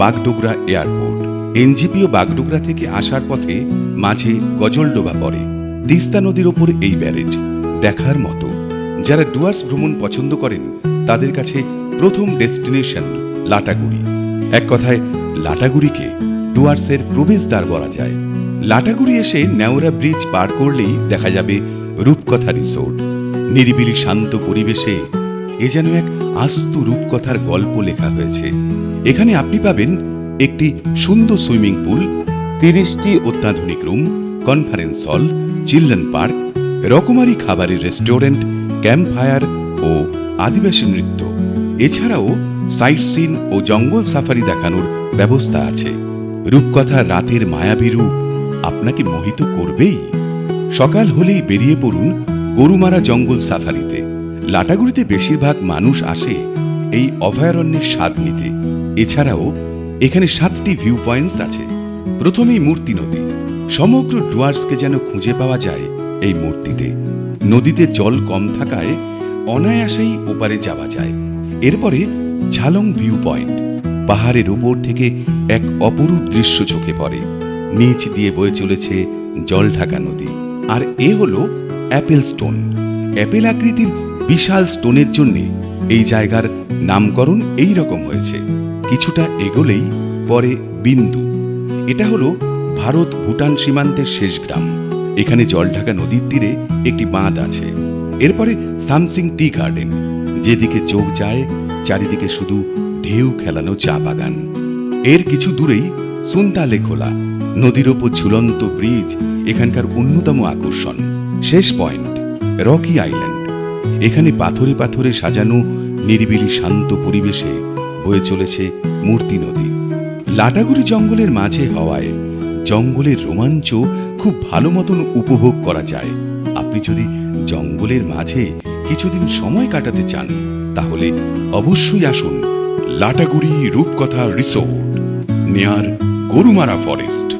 Bagdogra airport. NJP ও বাগডোগরা থেকে আসার পথে মাঝে গজলডোবা পড়ে। তিস্তা নদীর ওপর এই ব্যারেজ, দেখার মতো। যারা ডুয়ার্স ভ্রমণ পছন্দ করেন, তাদের কাছে প্রথম ডেস্টিনেশন লাটাগুড়ি। এক কথায়, লাটাগুড়িকে ডুয়ার্সের প্রবেশদ্বার বলা যায়। লাটাগুড়ি এসে নেওরা ব্রিজ পার করলেই দেখা যাবে রূপকথা রিসোর্ট। নিরিবিলি শান্ত পরিবেশে এ যেন এক আস্ত রূপকথার গল্প লেখা হয়েছে। এখানে আপনি পাবেন একটি সুন্দর সুইমিং পুল, তিরিশটি অত্যাধুনিক room, conference hall, children park, রকমারি খাবারের রেস্টুরেন্ট ক্যাম্প ফায়ার ও আদিবাসী নৃত্য। এছাড়াও সাইট সিন ও জঙ্গল সাফারি দেখানোর ব্যবস্থা আছে। রূপকথা রাতের মায়াবী রূপ আপনাকে মোহিত করবেই। সকাল হলেই বেরিয়ে পড়ুন গরুমারা জঙ্গল সাফারিতে। লাটাগুড়িতে বেশিরভাগ মানুষ আসে এই অভয়ারণ্যের স্বাদ নিতে। এছাড়াও এখানে সাতটি ভিউ পয়েন্টস আছে। প্রথমেই মূর্তি নদী। সমগ্র ডুয়ার্সকে যেন খুঁজে পাওয়া যায় এই মূর্তিতে। নদীতে জল কম থাকায় অনায়াসেই ওপারে যাওয়া যায়। এরপরে ঝালং ভিউ পয়েন্ট পাহাড়ের উপর থেকে এক অপরূপ দৃশ্য চোখে পড়ে। নিচ দিয়ে বয়ে চলেছে জলঢাকা নদী। আর এ হলো অ্যাপেল স্টোন। অ্যাপেল আকৃতির বিশাল স্টোনের জন্যে এই জায়গার নামকরণ এই রকম হয়েছে। কিছুটা এগোলেই পরে বিন্দু। এটা হলো ভারত ভুটান সীমান্তের শেষ গ্রাম। এখানে জলঢাকা নদীর তীরে একটি বাঁধ আছে। এরপরে সামসিং টি গার্ডেন। যেদিকে চোখ যায়, চারিদিকে শুধু ঢেউ খেলানো চা বাগান। এর কিছু দূরেই সুনতালে খোলা, নদীর ওপর ঝুলন্ত ব্রিজ, এখানকার অন্যতম আকর্ষণ। শেষ পয়েন্ট, রকি আইল্যান্ড। এখানে পাথরে পাথরে সাজানো নিরিবিলি শান্ত পরিবেশে বয়ে চলেছে মূর্তি নদী। লাটাগুড়ি জঙ্গলের মাঝে হওয়ায় জঙ্গলের রোমাঞ্চ খুব ভালো মতন উপভোগ করা যায়। আপনি যদি জঙ্গলের মাঝে কিছুদিন সময় কাটাতে চান, তাহলে অবশ্যই আসুন লাটাগুড়ি রূপকথা রিসোর্ট নেয়ার গরুমারা ফরেস্ট।